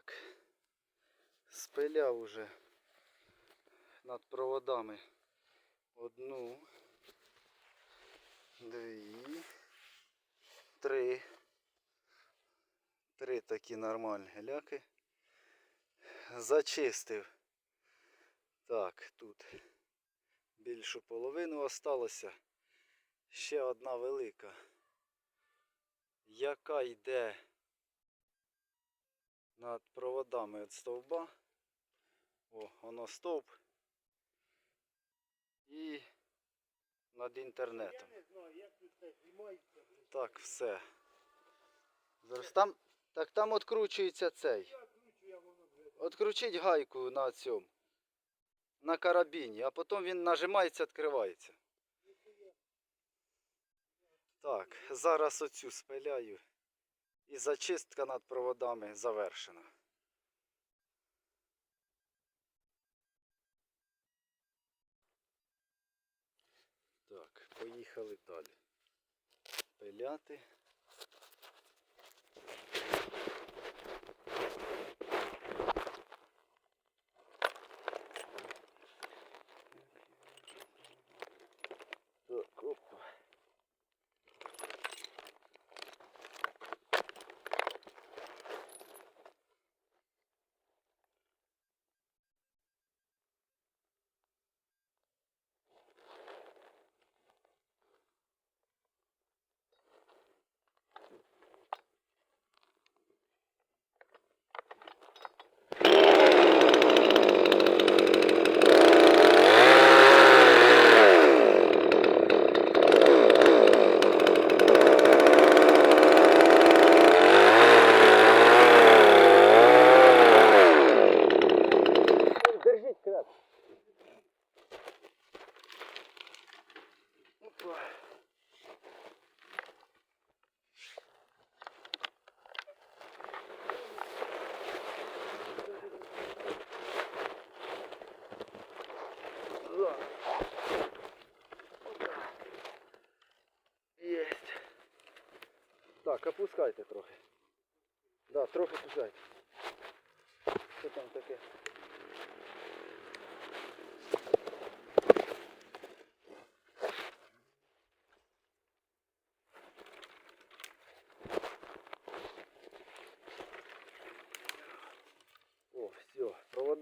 Так. Спиляв уже над проводами одну, дві, три. Три такі нормальні ляки. Зачистив. Так, тут більшу половину осталося. Ще одна велика, яка йде над проводами від стовба. О, воно стовп. І над інтернетом. Так, все. Зараз там, так там відкручується цей. Откручить гайку на цьому. На карабіні, а потім він нажимається, відкривається. Так, зараз оцю спиляю. І зачистка над проводами завершена. Так, поїхали далі. Пиляти. Крепко. Опа. Єсть. Так, опускайте трохи. Да, трохи пускайте. Що там таке?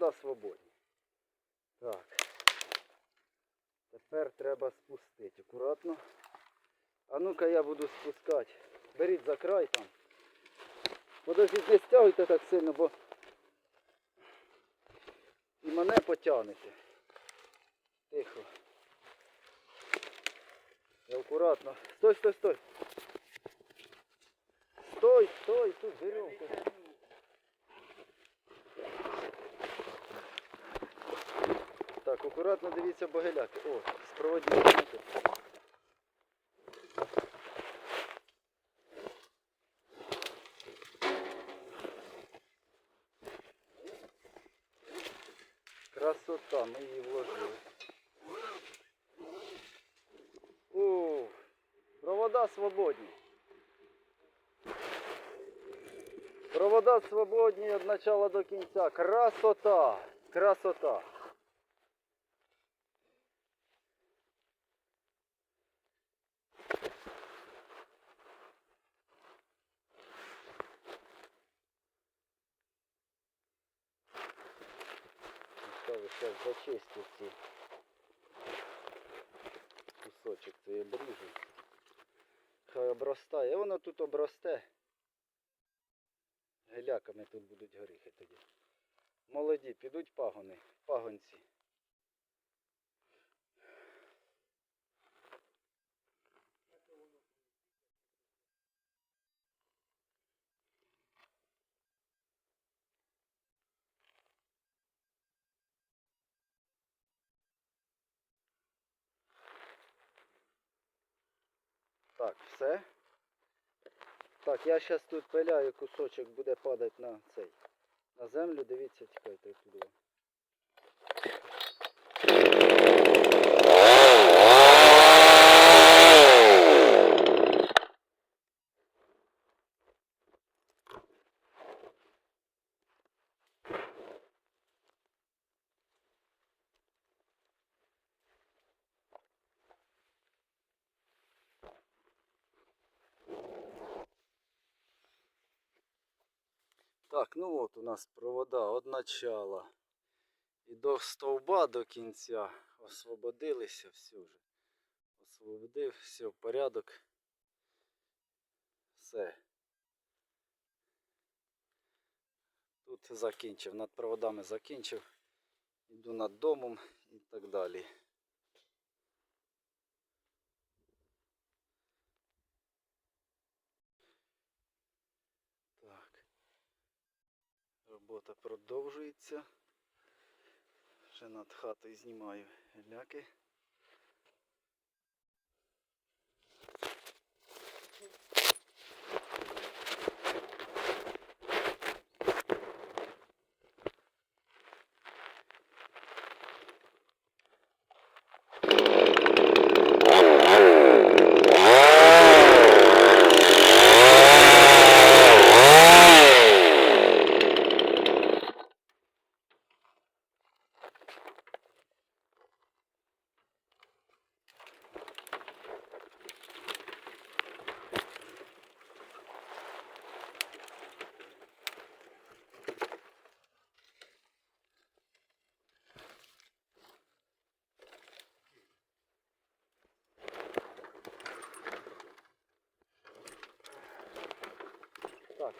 Провода свободні. Так. Тепер треба спустити. Акуратно. А ну-ка я буду спускати. Беріть за край там. Подождіть, не стягуйте так сильно, бо і мене потягнете. Тихо. І акуратно. Стой, стой, стой. Стой, стой, тут веревка. Так, акуратно дивіться богеляки. О, спроводні. Красота, ми її вложили. О, провода свободні. Провода свободні від начала до кінця. Красота! Красота! Є обріжу. Хай обростає. Воно тут обросте. Геляками тут будуть горіхи тоді. Молоді, підуть пагони, пагонці. Так, все. Так, я зараз тут пиляю, кусочок буде падати на цей. На землю, дивіться, тікайте туди. Так, ну от у нас провода від начала і до стовба до кінця освободилися, все вже. Освободив, все, в порядок. Все. Тут закінчив, над проводами закінчив. Іду над домом і так далі. Так. Робота продовжується. Ще над хатою знімаю ляки.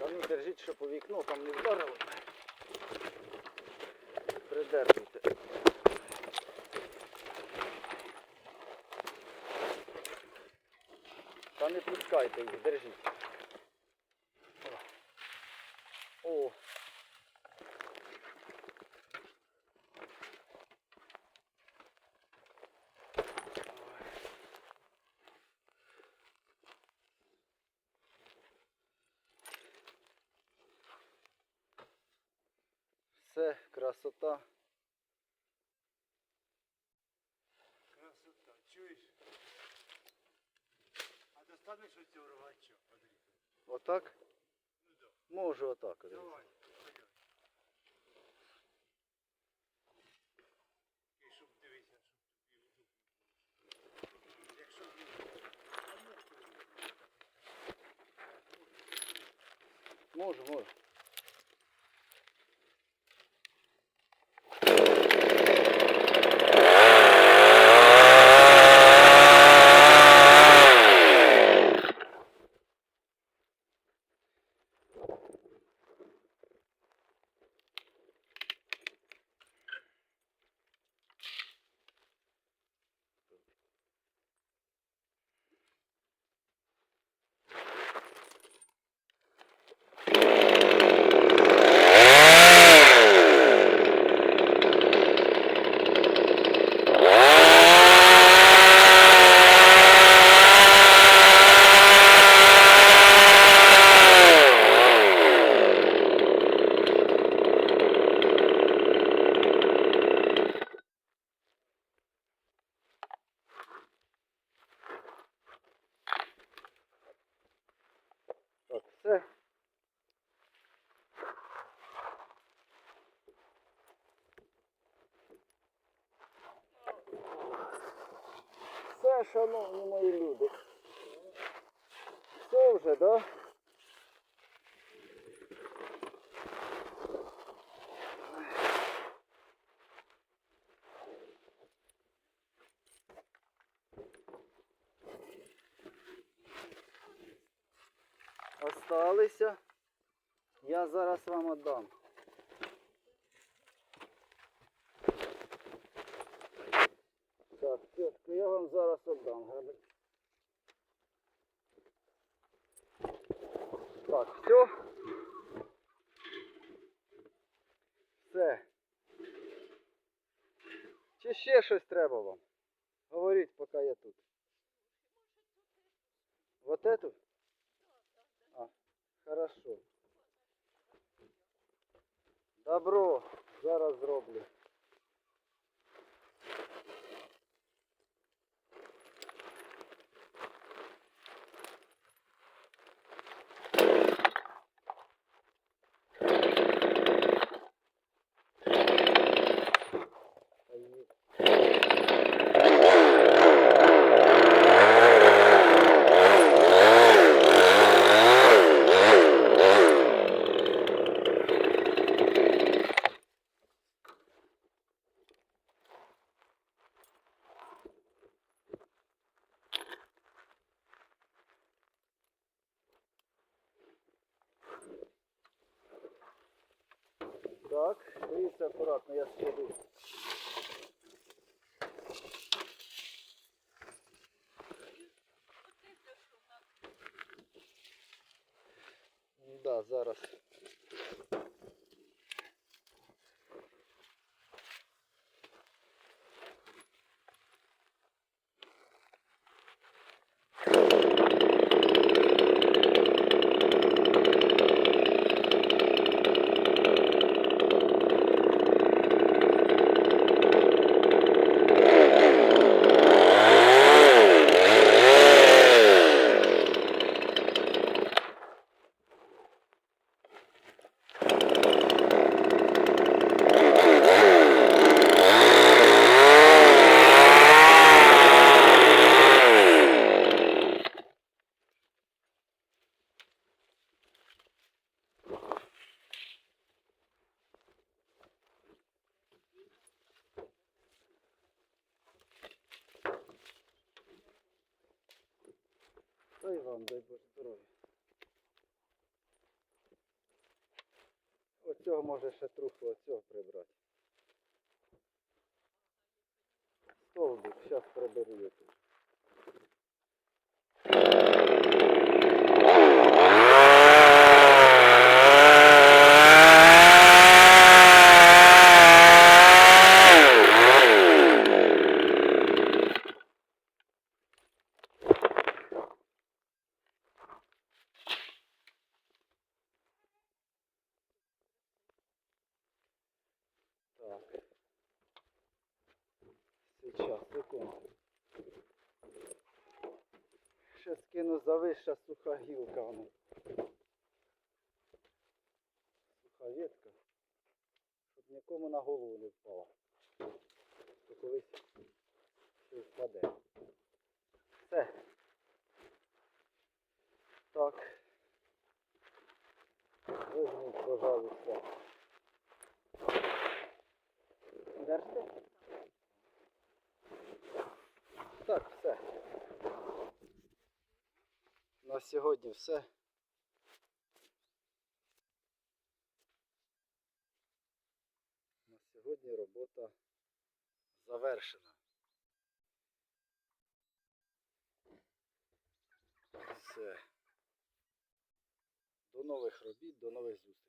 А ну держіть, щоб у вікно там не вдарило. Придержуйте. Та не пускайте їх, держіть. красота. Красота, чуєш? А достанеш оцього рвача, Андрій? Отак? Ну да. Можу отак. от. Давай, давай. І щоб дивися, щоб тобі Якщо ні, а ну, Можу, можу. Шановні мої люди. Все вже, да? Осталися. Я зараз вам віддам. Так, я вам зараз віддам. граби. Так, все. Все. Чи ще щось треба вам? Говоріть, поки я тут. Вот эту? А, хорошо. Добро, зараз зроблю. Акуратно, я складу. Да, зараз. Та й вам, дай Боже здоров'я. Оцього може ще труху оцього прибрати. Стовбик, зараз приберу я тут. Так. Сейчас, секунду. Ще скину завища суха гілка. воно. Суха ветка. Щоб нікому на голову не впала. То колись ще впаде. Все. Так. Візьміть, пожалуйста. Держите? Так, все. На сьогодні все. На сьогодні робота завершена. Все. До нових робіт, до нових зустрічей.